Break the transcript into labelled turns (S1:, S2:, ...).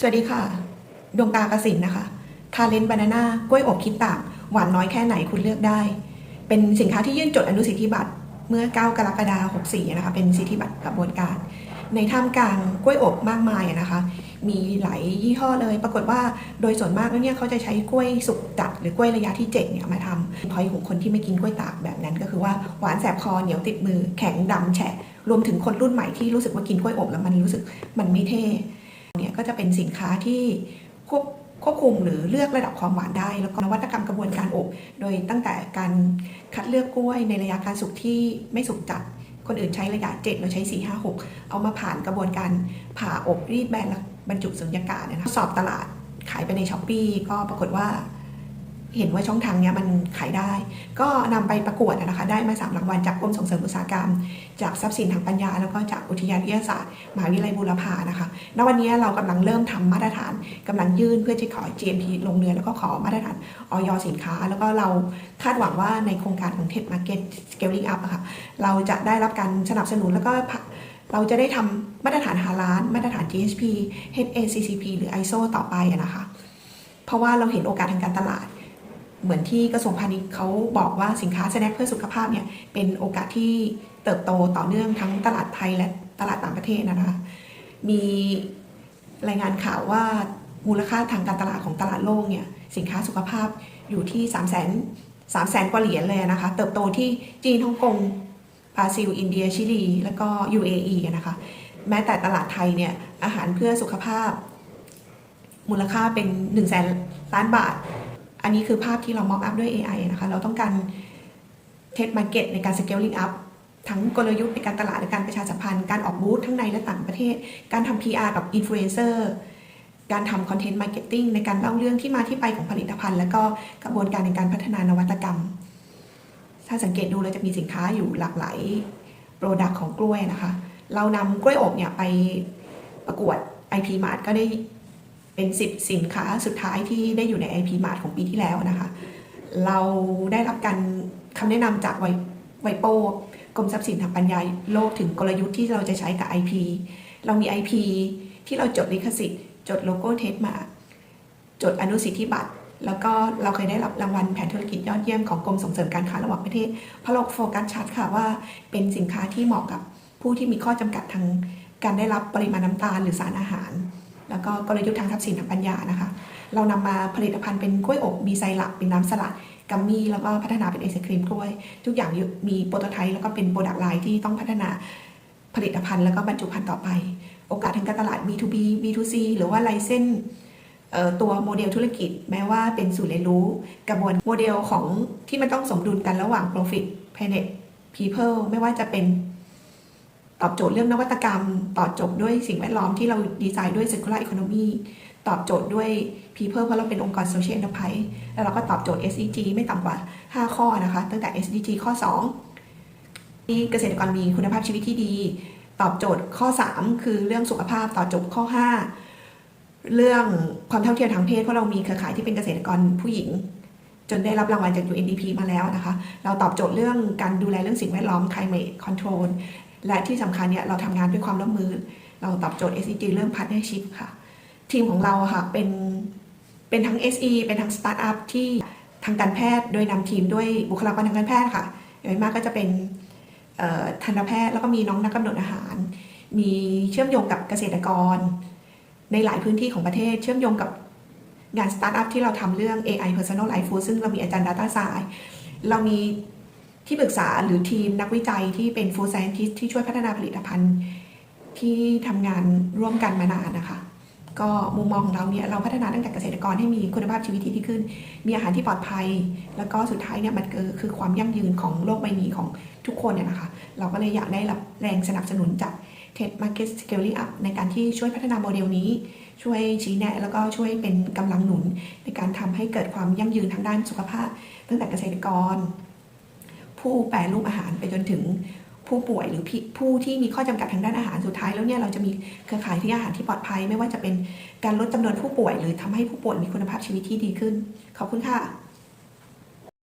S1: สวัสดีค่ะ ดวงตากสินนะคะทาเลนบานาน่ากล้วยอบคิดต่าง หวานน้อยแค่ไหนคุณเลือกได้ เป็นสินค้าที่ยื่นจดอนุสิทธิบัตรเมื่อ 9 กรกฎาคม64 นะคะ เป็นสิทธิบัตรกระบวนการ ในท่ามกลางกล้วยอบมากมายนะคะ มีหลายยี่ห้อเลย ปรากฏว่าโดยส่วนมากแล้วเนี่ยเขาจะใช้กล้วยสุกจัดหรือกล้วยระยะที่เจ็ดเนี่ยมาทำพอยของคนที่ไม่กินกล้วยตากแบบนั้นก็คือว่าหวานแสบคอเหนียวติดมือแข็งดำแฉะ รวมถึงคนรุ่นใหม่ที่รู้สึกว่ากินกล้วยอบแล้วมันรู้สึกมันไม่เท่ เนี่ยก็จะเป็นสินค้าที่ควบควบคุมหรือเลือกระดับความหวานได้ แล้วก็นวัตกรรมกระบวนการอบ โดยตั้งแต่การคัดเลือกกล้วยในระยะการสุกที่ไม่สุกจัด คนอื่นใช้ระยะ 7 เราใช้ 4 5 6 เอามาผ่านกระบวนการผ่าอบรีดแบนและบรรจุสุญญากาศนะคะสอบตลาดขายไปในช้อปปีก็ปรากฏว่า เห็นว่าช่องทางนี้มันขายได้ ก็นำไปประกวดนะคะได้มาสามรางวัลจากกรมส่งเสริมอุตสาหกรรม จากทรัพย์สินทางปัญญา แล้วก็จากอุทยานวิทยาศาสตร์มหาวิทยาลัยบูรพานะคะณวันนี้เรากำลังเริ่มทำมาตรฐานกำลังยื่นเพื่อจะขอ GMP ลงเรือแล้วก็ขอมาตรฐานออยสินค้า แล้วก็เราคาดหวังว่าในโครงการของ TED Market Scaling Up อะค่ะเราจะได้รับการสนับสนุนแล้วก็เราจะได้ทำมาตรฐานฮาลานมาตรฐาน GSP HACCP หรือ ISO ต่อไปนะคะ เพราะว่าเราเห็นโอกาสทางการตลาด เหมือนที่กระทรวงพาณิชย์เขาบอกว่าสินค้าสแน็คเพื่อสุขภาพเนี่ยเป็นโอกาสที่เติบโตต่อเนื่องทั้งตลาดไทยและตลาดต่างประเทศนะคะมีรายงานข่าวว่ามูลค่าทางการตลาดของตลาดโลกเนี่ยสินค้าสุขภาพอยู่ที่3 0 0 0 0 0 3แสนกว่าเหรียญเลยนะคะ เติบโตที่จีนฮ่องกงบราซิล อินเดีย ชิลี แล้วก็ UAE นะคะ แม้แต่ตลาดไทยเนี่ยอาหารเพื่อสุขภาพ มูลค่าเป็น1แสนล้านบาท อันนี้คือภาพที่เรา mock up ด้วย AI นะคะ เราต้องการ test market ในการ scaling up ทั้งกลยุทธ์ในการตลาดในการประชาสัมพันธ์ การออกบูธทั้งในและต่างประเทศ การทำ PR กับ influencer การทำ content marketing ในการเล่าเรื่องที่มาที่ไปของผลิตภัณฑ์ แล้วก็กระบวนการในการพัฒนานวัตกรรม ถ้าสังเกตดูเราจะมีสินค้าอยู่หลากหลายโปรดักต์ของกล้วยนะคะ เรานำกล้วยอบเนี่ยไปประกวด IP Mart ก็ได้ เป็นสิบสินค้าสุดท้ายที่ได้อยู่ใน IP Mart ของปีที่แล้วนะคะ เราได้รับการคำแนะนำจากไวไวโปกรมทรัพย์สินทางปัญญาโลกถึงกลยุทธ์ที่เราจะใช้กับ IP เรามี IP ที่เราจดลิขสิทธิ์ จดโลโก้เทสมา จดอนุสิทธิบัตร แล้วก็เราเคยได้รับรางวัลแผนธุรกิจยอดเยี่ยมของกรมส่งเสริมการค้าระหว่างประเทศเพราะเราโฟกัสชัดค่ะว่าเป็นสินค้าที่เหมาะกับผู้ที่มีข้อจำกัดทางการได้รับปริมาณน้ำตาลหรือสารอาหาร แล้วก็กลยุทธ์ทางทรัพย์สินทางปัญญานะคะ เรานำมาผลิตภัณฑ์เป็นกล้วยอบมีไซรัปเป็นน้ำสลัดกัมมี่แล้วก็พัฒนาเป็นไอศครีมกล้วย ทุกอย่างมีโปรโตไทป์แล้วก็เป็นโปรดักต์ไลน์ที่ต้องพัฒนาผลิตภัณฑ์แล้วก็บรรจุภัณฑ์ต่อไป โอกาสทางการตลาด B2B B2C หรือว่าไลเซนตัวโมเดลธุรกิจแม้ว่าเป็นศูนย์เรียนรู้ กระบวนโมเดลของที่มันต้องสมดุลกันระหว่าง profit planet people ไม่ว่าจะเป็น ตอบโจทย์เรื่องนวัตกรรม ตอบโจทย์ด้วยสิ่งแวดล้อมที่เราดีไซน์ด้วย circular economy ตอบโจทย์ด้วย people เพราะเราเป็นองค์กร social enterprise แล้วเราก็ตอบโจทย์ SDG ไม่ต่ำกว่า 5 ข้อนะคะ ตั้งแต่ SDG ข้อ 2 ที่เกษตรกรมีคุณภาพชีวิตที่ดี ตอบโจทย์ข้อ 3 คือเรื่องสุขภาพ ตอบโจทย์ข้อ 5 เรื่องความเท่าเทียมทางเพศเพราะเรามีเครือข่ายที่เป็นเกษตรกรผู้หญิงจนได้รับรางวัลจาก UNDP มาแล้วนะคะ เราตอบโจทย์เรื่องการดูแลเรื่องสิ่งแวดล้อม climate control และที่สำคัญเนี่ยเราทำงานด้วยความร่วมมือ เราตอบโจทย์ SDG เรื่อง partnership ค่ะ ทีมของเราค่ะเป็นเป็นทั้ง SE เป็นทั้งสตาร์ทอัพที่ทางการแพทย์โดยนำทีมด้วยบุคลากรทางการแพทย์ค่ะโดยมากก็จะเป็นทันตแพทย์แล้วก็มีน้องนักกำหนดอาหาร มีเชื่อมโยงกับเกษตรกร ในหลายพื้นที่ของประเทศ เชื่อมโยงกับงานสตาร์ทอัพที่เราทำเรื่อง AI Personalized Food ซึ่งเรามีอาจารย์ Data Science เรามี ที่ปรึกษาหรือทีมนักวิจัยที่เป็น Food Scientist ที่ช่วยพัฒนาผลิตภัณฑ์ที่ทำงานร่วมกันมานานนะคะ ก็มุมมองของเราเนี่ยเราพัฒนาตั้งแต่เกษตรกรให้มีคุณภาพชีวิตที่ดีขึ้น มีอาหารที่ปลอดภัย แล้วก็สุดท้ายเนี่ยมันคือคือความยั่งยืนของโลกใบนี้ของทุกคนเนี่ยนะคะ เราก็เลยอยากได้รับแรงสนับสนุนจาก TED Market Scaling Up ในการที่ช่วยพัฒนาโมเดลนี้ ช่วยชี้แนะ แล้วก็ช่วยเป็นกำลังหนุน ในการทำให้เกิดความยั่งยืนทางด้านสุขภาพ ตั้งแต่เกษตรกร ผู้แปรรูปอาหารไปจนถึงผู้ป่วยหรือผู้ที่มีข้อจำกัดทางด้านอาหารสุดท้ายแล้วเนี่ยเราจะมีเครือข่ายที่อาหารที่ปลอดภัย ไม่ว่าจะเป็นการลดจำนวนผู้ป่วย หรือทำให้ผู้ป่วยมีคุณภาพชีวิตที่ดีขึ้น ขอบคุณค่ะ